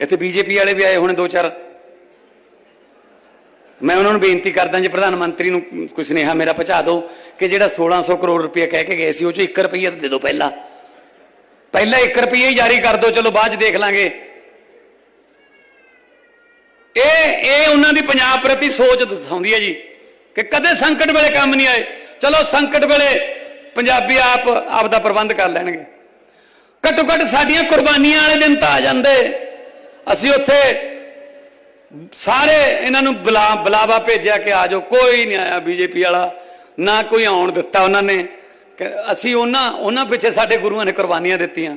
ਇੱਥੇ ਬੀਜੇਪੀ ਵਾਲੇ ਵੀ ਆਏ ਹੋਣੇ ਦੋ ਚਾਰ। ਮੈਂ ਉਹਨਾਂ ਨੂੰ ਬੇਨਤੀ ਕਰਦਾ ਜੇ, ਪ੍ਰਧਾਨ ਮੰਤਰੀ ਨੂੰ ਕੋਈ ਸੁਨੇਹਾ ਮੇਰਾ ਪਹੁੰਚਾ ਦਿਓ ਕਿ ਜਿਹੜਾ 1600 ਕਰੋੜ ਰੁਪਏ ਕਹਿ ਕੇ ਗਏ ਸੀ, ਉਹ ਚੋਂ 1 ਰੁਪਈਆ ਦੇ ਦਿਓ ਪਹਿਲਾਂ। ਪਹਿਲਾਂ 1 ਰੁਪਈਆ ਹੀ ਜਾਰੀ ਕਰ ਦਿਓ, ਚਲੋ ਬਾਅਦ ਚ ਦੇਖ ਲਾਂਗੇ। ਇਹ ਇਹ ਉਹਨਾਂ ਦੀ ਪੰਜਾਬ ਪ੍ਰਤੀ ਸੋਚ ਦਰਸਾਉਂਦੀ ਹੈ ਜੀ ਕਿ ਕਦੇ ਸੰਕਟ ਵੇਲੇ ਕੰਮ ਨਹੀਂ ਆਏ। ਚਲੋ ਸੰਕਟ ਵੇਲੇ ਪੰਜਾਬੀ ਆਪ ਆਪ ਦਾ ਪ੍ਰਬੰਧ ਕਰ ਲੈਣਗੇ। ਘੱਟੋ ਘੱਟ ਸਾਡੀਆਂ ਕੁਰਬਾਨੀਆਂ ਵਾਲੇ ਦਿਨ ਤਾਂ ਆ ਜਾਂਦੇ। ਅਸੀਂ ਉੱਥੇ ਸਾਰੇ ਇਹਨਾਂ ਨੂੰ ਬੁਲਾ ਬੁਲਾਵਾ ਭੇਜਿਆ ਕਿ ਆ ਜਾਓ, ਕੋਈ ਨਹੀਂ ਆਇਆ ਬੀਜੇਪੀ ਵਾਲਾ, ਨਾ ਕੋਈ ਆਉਣ ਦਿੱਤਾ ਉਹਨਾਂ ਨੇ। ਕਿ ਅਸੀਂ ਉਹਨਾਂ ਉਹਨਾਂ ਪਿੱਛੇ ਸਾਡੇ ਗੁਰੂਆਂ ਨੇ ਕੁਰਬਾਨੀਆਂ ਦਿੱਤੀਆਂ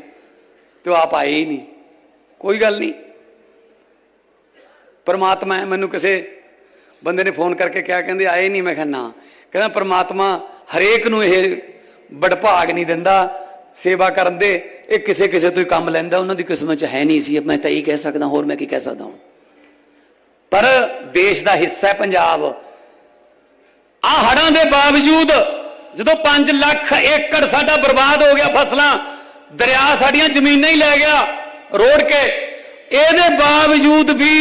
ਤੇ ਉਹ ਆਪ ਆਏ ਹੀ ਨਹੀਂ। ਕੋਈ ਗੱਲ ਨਹੀਂ। ਪਰਮਾਤਮਾ ਮੈਨੂੰ ਕਿਸੇ ਬੰਦੇ ਨੇ ਫੋਨ ਕਰਕੇ ਕਿਹਾ, ਕਹਿੰਦੇ ਆਏ ਨਹੀਂ, ਮੈਂ ਕਿਹਾ ਨਾ। ਕਹਿੰਦਾ ਪਰਮਾਤਮਾ ਹਰੇਕ ਨੂੰ ਇਹ ਬੜਭਾਗ ਨਹੀਂ ਦਿੰਦਾ। ਸੇਵਾ ਕਰਨ ਦੇ, ਇਹ ਕਿਸੇ ਕਿਸੇ ਤੋਂ ਹੀ ਕੰਮ ਲੈਂਦਾ, ਉਹਨਾਂ ਦੀ ਕਿਸਮਤ 'ਚ ਹੈ ਨਹੀਂ ਸੀ। ਮੈਂ ਤਾਂ ਇਹ ਕਹਿ ਸਕਦਾ, ਹੋਰ ਮੈਂ ਕੀ ਕਹਿ ਸਕਦਾ ਹਾਂ ਪਰ ਦੇਸ਼ ਦਾ ਹਿੱਸਾ ਹੈ ਪੰਜਾਬ। ਆ ਹੜਾਂ ਦੇ ਬਾਵਜੂਦ ਜਦੋਂ 5 ਲੱਖ ਏਕੜ ਸਾਡਾ ਬਰਬਾਦ ਹੋ ਗਿਆ ਫਸਲਾਂ, ਦਰਿਆ ਸਾਡੀਆਂ ਜ਼ਮੀਨਾਂ ਹੀ ਲੈ ਗਿਆ, ਰੋੜ ਕੇ, ਇਹਦੇ ਬਾਵਜੂਦ ਵੀ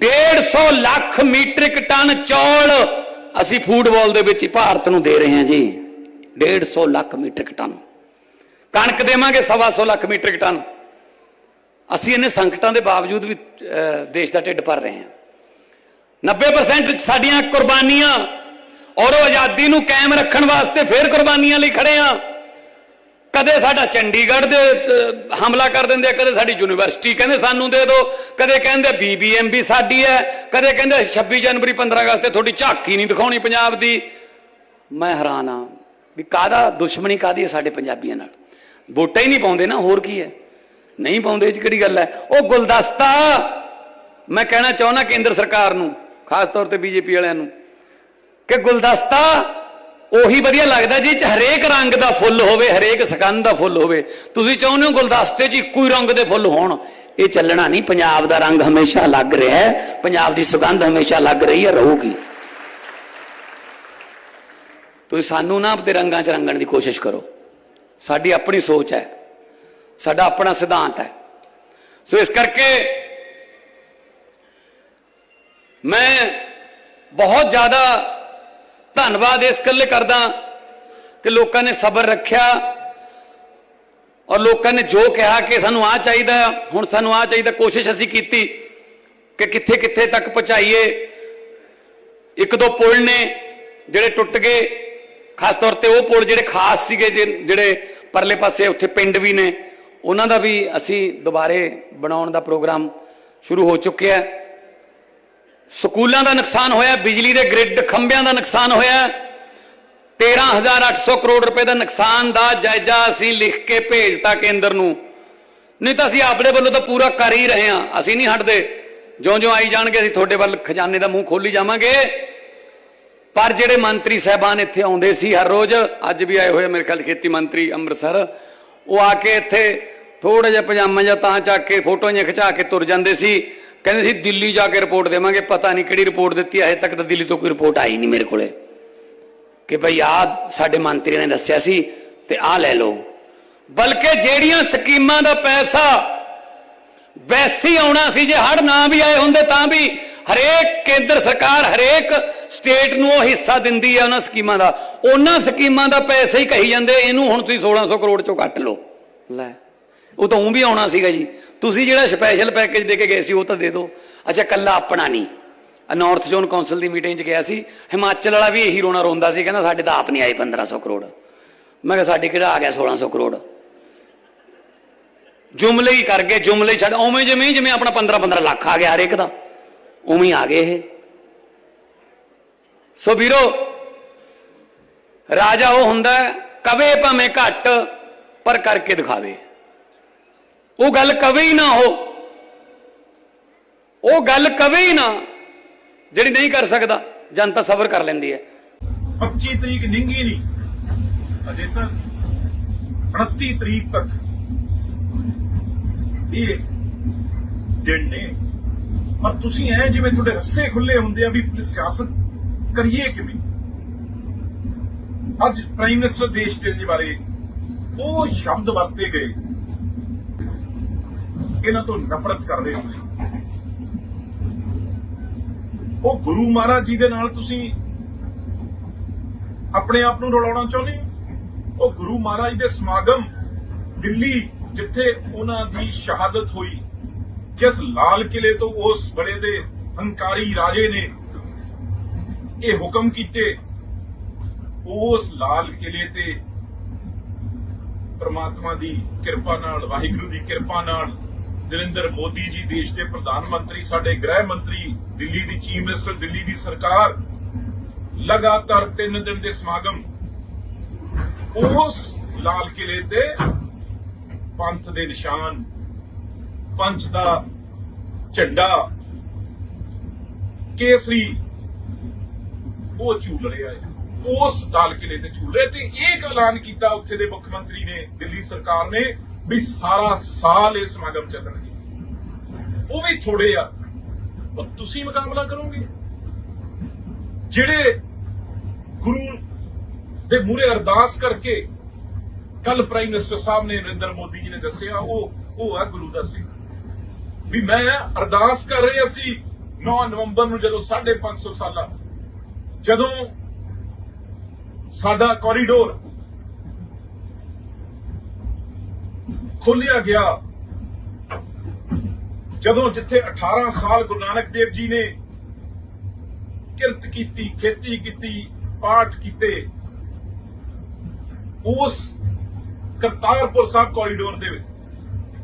150 ਲੱਖ ਮੀਟ੍ਰਿਕ ਟਨ ਚੌਲ ਅਸੀਂ ਫੂਡਬਾਲ ਦੇ ਵਿੱਚ ਹੀ ਭਾਰਤ ਨੂੰ ਦੇ ਰਹੇ ਹਾਂ ਜੀ। 150 ਲੱਖ ਮੀਟ੍ਰਿਕ ਟਨ। ਕਣਕ ਦੇਵਾਂਗੇ ਸਵਾ ਸੌ ਲੱਖ ਮੀਟ੍ਰਿਕ ਟਨ ਅਸੀਂ ਇਹਨੇ ਸੰਕਟਾਂ ਦੇ ਬਾਵਜੂਦ ਵੀ ਦੇਸ਼ ਦਾ ਢਿੱਡ ਭਰ ਰਹੇ ਹਾਂ। 90% ਸਾਡੀਆਂ ਕੁਰਬਾਨੀਆਂ ਔਰ ਉਹ ਆਜ਼ਾਦੀ ਨੂੰ ਕਾਇਮ ਰੱਖਣ ਵਾਸਤੇ ਫੇਰ ਕੁਰਬਾਨੀਆਂ ਲਈ ਖੜੇ ਆ ਕਦੇ ਸਾਡਾ ਚੰਡੀਗੜ੍ਹ ਦੇ ਹਮਲਾ ਕਰ ਦਿੰਦੇ ਆ, ਕਦੇ ਸਾਡੀ ਯੂਨੀਵਰਸਿਟੀ ਕਹਿੰਦੇ ਸਾਨੂੰ ਦੇ ਦਿਓ ਕਦੇ ਕਹਿੰਦੇ ਬੀਬੀਐਮ ਵੀ ਸਾਡੀ ਹੈ, ਕਦੇ ਕਹਿੰਦੇ 26 ਜਨਵਰੀ 15 ਅਗਸਤ ਤੇ ਤੁਹਾਡੀ ਝਾਕੀ ਨਹੀਂ ਦਿਖਾਉਣੀ ਪੰਜਾਬ ਦੀ। ਮੈਂ ਹੈਰਾਨ ਆ ਵੀ ਕਾਦਾ ਦੁਸ਼ਮਣੀ ਕਾਦੀ ਹੈ ਸਾਡੇ ਪੰਜਾਬੀਆਂ ਨਾਲ? ਵੋਟਾਂ ਹੀ ਨਹੀਂ ਪਾਉਂਦੇ ਨਾ, ਹੋਰ ਕੀ ਹੈ? ਨਹੀਂ ਪਾਉਂਦੇ, ਇਹ 'ਚ ਕਿਹੜੀ ਗੱਲ ਹੈ? ਉਹ ਗੁਲਦਸਤਾ! ਮੈਂ ਕਹਿਣਾ ਚਾਹੁੰਦਾ ਕੇਂਦਰ ਸਰਕਾਰ ਨੂੰ, ਖਾਸ ਤੌਰ ਤੇ ਬੀਜੇਪੀ ਵਾਲਿਆਂ ਨੂੰ, ਕਿ ਗੁਲਦਸਤਾ ਉਹੀ ਵਧੀਆ ਲੱਗਦਾ ਜੀ ਚ ਹਰੇਕ ਰੰਗ ਦਾ ਫੁੱਲ ਹੋਵੇ, ਹਰੇਕ ਸਕੰਦ ਦਾ ਫੁੱਲ ਹੋਵੇ। ਤੁਸੀਂ ਚਾਹੁੰਦੇ ਹੋ ਗੁਲਦਸਤੇ 'ਚ ਇੱਕੋ ਹੀ ਰੰਗ ਦੇ ਫੁੱਲ ਹੋਣ? ਇਹ ਚੱਲਣਾ ਨਹੀਂ, ਪੰਜਾਬ ਦਾ ਰੰਗ ਹਮੇਸ਼ਾ ਲੱਗ ਰਿਹਾ ਹੈ, ਪੰਜਾਬ ਦੀ ਸੁਗੰਧ ਹਮੇਸ਼ਾ ਲੱਗ ਰਹੀ ਹੈ, ਰਹੂਗੀ। ਤੁਸੀਂ ਸਾਨੂੰ ਨਾ ਆਪਣੇ ਰੰਗਾਂ 'ਚ ਰੰਗਣ ਦੀ ਕੋਸ਼ਿਸ਼ ਕਰੋ। ਸਾਡੀ ਆਪਣੀ ਸੋਚ ਹੈ। ਸਾਡਾ ਆਪਣਾ ਸਿਧਾਂਤ ਹੈ। ਸੋ ਇਸ ਕਰਕੇ ਮੈਂ ਬਹੁਤ ਜ਼ਿਆਦਾ ਧੰਨਵਾਦ ਇਸ ਕੱਲੇ ਕਰਦਾ ਕਿ ਲੋਕਾਂ ਨੇ ਸਬਰ ਰੱਖਿਆ ਔਰ ਲੋਕਾਂ ਨੇ ਜੋ ਕਿਹਾ ਕਿ ਸਾਨੂੰ ਆ ਚਾਹੀਦਾ, ਹੁਣ ਸਾਨੂੰ ਆ ਚਾਹੀਦਾ, ਕੋਸ਼ਿਸ਼ ਅਸੀਂ ਕੀਤੀ ਕਿ ਕਿੱਥੇ ਕਿੱਥੇ ਤੱਕ ਪਹੁੰਚਾਈਏ। ਇੱਕ ਦੋ ਪੁਲ ਨੇ ਜਿਹੜੇ ਟੁੱਟ ਗਏ। ਖਾਸ ਤੌਰ ਤੇ ਉਹ ਪੁਲ ਜਿਹੜੇ ਖਾਸ ਸੀਗੇ ਜਿ- ਜਿਹੜੇ ਪਰਲੇ ਪਾਸੇ ਉੱਥੇ ਪਿੰਡ ਵੀ ਨੇ, ਉਹਨਾਂ ਦਾ ਵੀ ਅਸੀਂ ਦੁਬਾਰੇ ਬਣਾਉਣ ਦਾ ਪ੍ਰੋਗਰਾਮ ਸ਼ੁਰੂ ਹੋ ਚੁੱਕਿਆ ਹੈ। ਸਕੂਲਾਂ ਦਾ ਨੁਕਸਾਨ ਹੋਇਆ, ਬਿਜਲੀ ਦੇ ਗ੍ਰਿਡ ਖੰਭਿਆਂ ਦਾ ਨੁਕਸਾਨ ਹੋਇਆ 13800 ਕਰੋੜ ਰੁਪਏ ਦਾ ਨੁਕਸਾਨ ਦਾ ਜਾਇਜ਼ਾ ਅਸੀਂ ਲਿਖ ਕੇ ਭੇਜਤਾ ਕੇਂਦਰ ਨੂੰ। ਨਹੀਂ ਤਾਂ ਅਸੀਂ ਆਪਣੇ ਵੱਲੋਂ ਤਾਂ ਪੂਰਾ ਕਰ ਹੀ ਰਹੇ ਹਾਂ, ਅਸੀਂ ਨਹੀਂ ਹਟਦੇ। ਜਿਉਂ-ਜਿਉਂ ਆਈ ਜਾਣਗੇ, ਅਸੀਂ ਤੁਹਾਡੇ ਵੱਲ ਖਜ਼ਾਨੇ ਦਾ ਮੂੰਹ ਖੋਲੀ ਜਾਵਾਂਗੇ। ਪਰ ਜਿਹੜੇ ਮੰਤਰੀ ਸਹਿਬਾਨ ਇੱਥੇ ਆਉਂਦੇ ਸੀ ਹਰ ਰੋਜ਼ ਅੱਜ ਵੀ ਆਏ ਹੋਏ ਆ ਮੇਰੇ ਖਿਆਲ ਖੇਤੀ ਮੰਤਰੀ ਅੰਮ੍ਰਿਤਸਰ ਉਹ ਆ ਕੇ ਇੱਥੇ ਥੋੜਾ ਜਿਹਾ ਪਜਾਮਾ ਜਾਂ ਤਾਂ ਚੱਕ ਕੇ ਫੋਟੋਆਂ ਜਿਹੀਆਂ ਖਿਚਾ ਕੇ ਤੁਰ ਜਾਂਦੇ ਸੀ। ਕਹਿੰਦੇ ਸੀ ਦਿੱਲੀ ਜਾ ਕੇ ਰਿਪੋਰਟ ਦੇਵਾਂਗੇ ਪਤਾ ਨਹੀਂ ਕਿਹੜੀ ਰਿਪੋਰਟ ਦਿੱਤੀ ਹੈ, ਹਜੇ ਤੱਕ ਤਾਂ ਦਿੱਲੀ ਤੋਂ ਕੋਈ ਰਿਪੋਰਟ ਆਈ ਨਹੀਂ ਮੇਰੇ ਕੋਲੇ। ਕਿ ਭਈ ਆ ਸਾਡੇ ਮੰਤਰੀ ਨੇ ਦੱਸਿਆ ਸੀ ਤੇ ਆ ਲੈ ਲਓ। ਬਲਕਿ ਜਿਹੜੀਆਂ ਸਕੀਮਾਂ ਦਾ ਪੈਸਾ ਵੈਸੇ ਆਉਣਾ ਸੀ ਜੇ ਹੜ ਨਾ ਵੀ ਆਏ ਹੁੰਦੇ ਤਾਂ ਵੀ ਹਰੇਕ ਕੇਂਦਰ ਸਰਕਾਰ ਹਰੇਕ ਸਟੇਟ ਨੂੰ ਉਹ ਹਿੱਸਾ ਦਿੰਦੀ ਹੈ ਉਹਨਾਂ ਸਕੀਮਾਂ ਦਾ। ਉਹਨਾਂ ਸਕੀਮਾਂ ਦਾ ਪੈਸੇ ਹੀ ਕਹੀ ਜਾਂਦੇ ਇਹਨੂੰ ਹੁਣ ਤੁਸੀਂ 1600 ਕਰੋੜ ਚੋਂ ਕੱਟ ਲਓ। ਲੈ। ਉਹ ਤਾਂ ਉਹ ਵੀ ਆਉਣਾ ਸੀਗਾ ਜੀ। ਤੁਸੀਂ ਜਿਹੜਾ ਸਪੈਸ਼ਲ ਪੈਕੇਜ ਦੇ ਕੇ ਗਏ ਸੀ ਉਹ ਤਾਂ ਦੇ ਦਿਓ। ਅੱਛਾ ਕੱਲਾ ਆਪਣਾ ਨਹੀਂ। ਨਾਰਥ ਜ਼ੋਨ ਕੌਂਸਲ ਦੀ ਮੀਟਿੰਗ 'ਚ ਗਿਆ ਸੀ। ਹਿਮਾਚਲ ਵਾਲਾ ਵੀ ਇਹੀ ਰੋਣਾ ਰੋਂਦਾ ਸੀ ਕਹਿੰਦਾ ਸਾਡੇ ਤਾਂ ਆਪ ਨਹੀਂ ਆਏ 1500 ਕਰੋੜ। ਮੈਂ ਕਿਹਾ ਸਾਡੇ ਕਿਹੜਾ ਆ ਗਿਆ 1600 ਕਰੋੜ? ਜੁਮਲੇ ਹੀ ਕਰ ਗਏ ਜੁਮਲੇ ਛੱਡ ਉਵੇਂ ਜਿਵੇਂ ਜਿਵੇਂ ਆਪਣਾ 15 15 ਲੱਖ ਆ ਗਿਆ ਹਰੇਕ ਦਾ। ਉਵੇਂ ਹੀ ਆ ਗਏ ਇਹ। ਸੋ ਵੀਰੋ, ਰਾਜਾ ਉਹ ਹੁੰਦਾ ਕਵੇ ਭਾਵੇਂ ਘੱਟ, ਪਰ ਕਰਕੇ ਦਿਖਾਵੇ। ਉਹ ਗੱਲ ਕਵੇ ਹੀ ਨਾ ਹੋ ਉਹ ਗੱਲ ਕਵੇ ਹੀ ਨਾ, ਜਿਹੜੀ ਨਹੀਂ ਕਰ ਸਕਦਾ, ਜਨਤਾ ਸਬਰ ਕਰ ਲੈਂਦੀ ਹੈ। 25 ਤਰੀਕ ਨਿੰਗੀ ਨਹੀਂ, ਅਜੇ ਤੱਕ 29 ਤਰੀਕ ਤੱਕ। ਇਹ ਦਿਨ ਨੇ ਪਰ ਤੁਸੀਂ ਐ ਜਿਵੇਂ ਤੁਹਾਡੇ ਰੱਸੇ ਖੁੱਲੇ ਹੁੰਦੇ ਆ ਵੀ ਸਿਆਸਤ ਕਰੀਏ ਕਿਵੇਂ? ਅੱਜ ਪ੍ਰਾਈਮ ਮਿਨਿਸਟਰ ਦੇਸ਼ ਦੇ ਬਾਰੇ ਉਹ ਸ਼ਬਦ ਵਰਤੇ ਗਏ। ਇਹਨਾਂ ਤੋਂ ਨਫ਼ਰਤ ਕਰ ਰਹੇ ਹੋ ਉਹ ਗੁਰੂ ਮਹਾਰਾਜ ਜੀ ਦੇ ਨਾਲ ਤੁਸੀਂ ਆਪਣੇ ਆਪ ਨੂੰ ਰਲਾਉਣਾ ਚਾਹੁੰਦੇ ਹੋ? ਉਹ ਗੁਰੂ ਮਹਾਰਾਜ ਦੇ ਸਮਾਗਮ ਦਿੱਲੀ ਜਿੱਥੇ ਉਹਨਾਂ ਦੀ ਸ਼ਹਾਦਤ ਹੋਈ। ਜਿਸ ਲਾਲ ਕਿਲੇ ਤੋਂ ਉਸ ਬੜੇ ਦੇ ਹੰਕਾਰੀ ਰਾਜੇ ਨੇ ਇਹ ਹੁਕਮ ਕੀਤੇ, ਉਸ ਲਾਲ ਕਿਲੇ ਤੇ ਪ੍ਰਮਾਤਮਾ ਦੀ ਕਿਰਪਾ ਨਾਲ, ਵਾਹਿਗੁਰੂ ਦੀ ਕਿਰਪਾ ਨਾਲ ਨਰਿੰਦਰ ਮੋਦੀ ਜੀ ਦੇਸ਼ ਦੇ ਪ੍ਰਧਾਨ ਮੰਤਰੀ, ਸਾਡੇ ਗ੍ਰਹਿ ਮੰਤਰੀ, ਦਿੱਲੀ ਦੀ ਚੀਫ ਮਿਨਿਸਟਰ, ਦਿੱਲੀ ਦੀ ਸਰਕਾਰ ਲਗਾਤਾਰ 3 ਦਿਨ ਦੇ ਸਮਾਗਮ ਉਸ ਲਾਲ ਕਿਲੇ ਤੇ ਪੰਥ ਦੇ ਨਿਸ਼ਾਨ ਪੰਚ ਦਾ ਝੰਡਾ ਕੇਸਰੀ ਉਹ ਝੂਲ ਰਿਹਾ ਹੈ। ਉਸ ਲਾਲ ਕਿਲੇ ਤੇ ਝੂਲ ਰਿਹਾ ਤੇ ਇਹ ਐਲਾਨ ਕੀਤਾ ਉੱਥੇ ਦੇ ਮੁੱਖ ਮੰਤਰੀ ਨੇ, ਦਿੱਲੀ ਸਰਕਾਰ ਨੇ, ਵੀ ਸਾਰਾ ਸਾਲ ਇਹ ਸਮਾਗਮ ਚੱਲਣਗੇ ਉਹ ਵੀ ਥੋੜੇ ਆ। ਪਰ ਤੁਸੀਂ ਮੁਕਾਬਲਾ ਕਰੋਗੇ। ਜਿਹੜੇ ਗੁਰੂ ਦੇ ਮੂਹਰੇ ਅਰਦਾਸ ਕਰਕੇ ਕੱਲ ਪ੍ਰਾਈਮ ਮਿਨਿਸਟਰ ਸਾਹਿਬ ਨੇ ਨਰਿੰਦਰ ਮੋਦੀ ਜੀ ਨੇ ਦੱਸਿਆ, ਉਹ ਉਹ ਹੈ ਗੁਰੂ ਦਾ ਸਿੰਘ ਵੀ ਮੈਂ ਅਰਦਾਸ ਕਰ ਰਿਹਾ ਸੀ 9 ਨਵੰਬਰ ਨੂੰ ਜਦੋਂ 550 ਸਾਲਾਂ ਜਦੋਂ ਸਾਡਾ ਕੋਰੀਡੋਰ ਖੋਲਿਆ ਗਿਆ, ਜਦੋਂ ਜਿੱਥੇ 18 ਸਾਲ ਗੁਰੂ ਨਾਨਕ ਦੇਵ ਜੀ ਨੇ ਕਿਰਤ ਕੀਤੀ, ਖੇਤੀ ਕੀਤੀ, ਪਾਠ ਕੀਤੇ, ਉਸ ਕਰਤਾਰਪੁਰ ਸਾਹਿਬ ਕੋਰੀਡੋਰ ਦੇ ਵਿੱਚ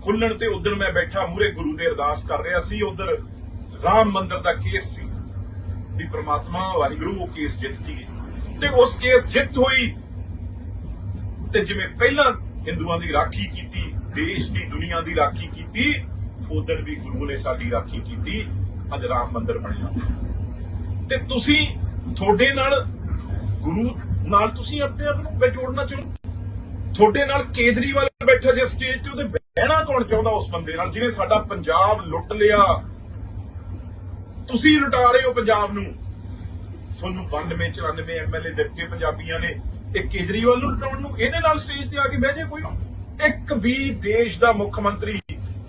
ਖੁੱਲਣ ਤੇ ਉਦੋਂ ਮੈਂ ਬੈਠਾ ਮੂਰੇ ਗੁਰੂ ਦੇ ਅਰਦਾਸ ਕਰ ਰਿਹਾ ਸੀ, ਉਧਰ ਰਾਮ ਮੰਦਰ ਦਾ ਕੇਸ ਸੀ ਵੀ ਪ੍ਰਮਾਤਮਾ, ਵਾਹਿਗੁਰੂ ਉਹ ਕੇਸ ਜਿੱਤ ਜੀਏ ਤੇ ਉਸ ਕੇਸ ਜਿੱਤ ਹੋਈ ਤੇ ਜਿਵੇਂ ਪਹਿਲਾਂ ਹਿੰਦੂਆਂ ਦੀ ਰਾਖੀ ਕੀਤੀ, ਦੇਸ਼ ਦੀ ਦੁਨੀਆ ਦੀ ਰਾਖੀ ਕੀਤੀ ਉਦੋਂ ਵੀ ਗੁਰੂ ਨੇ ਸਾਡੀ ਰਾਖੀ ਕੀਤੀ, ਅੱਜ ਰਾਮ ਮੰਦਿਰ ਬਣਿਆ। ਤੇ ਤੁਸੀਂ ਤੁਹਾਡੇ ਨਾਲ ਗੁਰੂ ਨਾਲ ਤੁਸੀਂ ਆਪਣੇ ਆਪ ਨੂੰ ਵਿਚੋੜਨਾ ਚਾਹੁੰਦੇ। ਤੁਹਾਡੇ ਨਾਲ ਕੇਜਰੀਵਾਲ ਬੈਠਾ ਜੇ ਸਟੇਜ ਤੇ, ਉਹਦੇ ਕਹਿਣਾ ਕੌਣ ਚਾਹੁੰਦਾ ਉਸ ਬੰਦੇ ਨਾਲ ਜਿਹਨੇ ਸਾਡਾ ਪੰਜਾਬ ਲੁੱਟ ਲਿਆ? ਤੁਸੀਂ ਲੁਟਾ ਰਹੇ ਹੋ ਪੰਜਾਬ ਨੂੰ। ਤੁਹਾਨੂੰ 92 94 ਐਮਐਲਏ ਦਿੱਤੇ ਪੰਜਾਬੀਆਂ ਨੇ। ਇਹ ਕੇਜਰੀਵਾਲ ਨੂੰ ਲੁਟਾਉਣ ਨੂੰ ਇਹਦੇ ਨਾਲ ਸਟੇਜ ਤੇ ਆ ਕੇ ਬਹਿ ਜੇ ਕੋਈ? ਇੱਕ ਵੀ ਦੇਸ਼ ਦਾ ਮੁੱਖ ਮੰਤਰੀ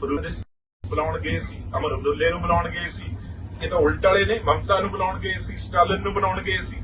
ਫਰੂਦ ਬੁਲਾਉਣ ਗਏ ਸੀ, ਅਮਰ ਅਬਦੁੱਲੇ ਨੂੰ ਬੁਲਾਉਣ ਗਏ ਸੀ। ਇਹ ਤਾਂ ਉਲਟ ਵਾਲੇ ਨੇ, ਮਮਤਾ ਨੂੰ ਬੁਲਾਉਣ ਗਏ ਸੀ, ਸਟਾਲਿਨ ਨੂੰ ਬੁਲਾਉਣ ਗਏ ਸੀ।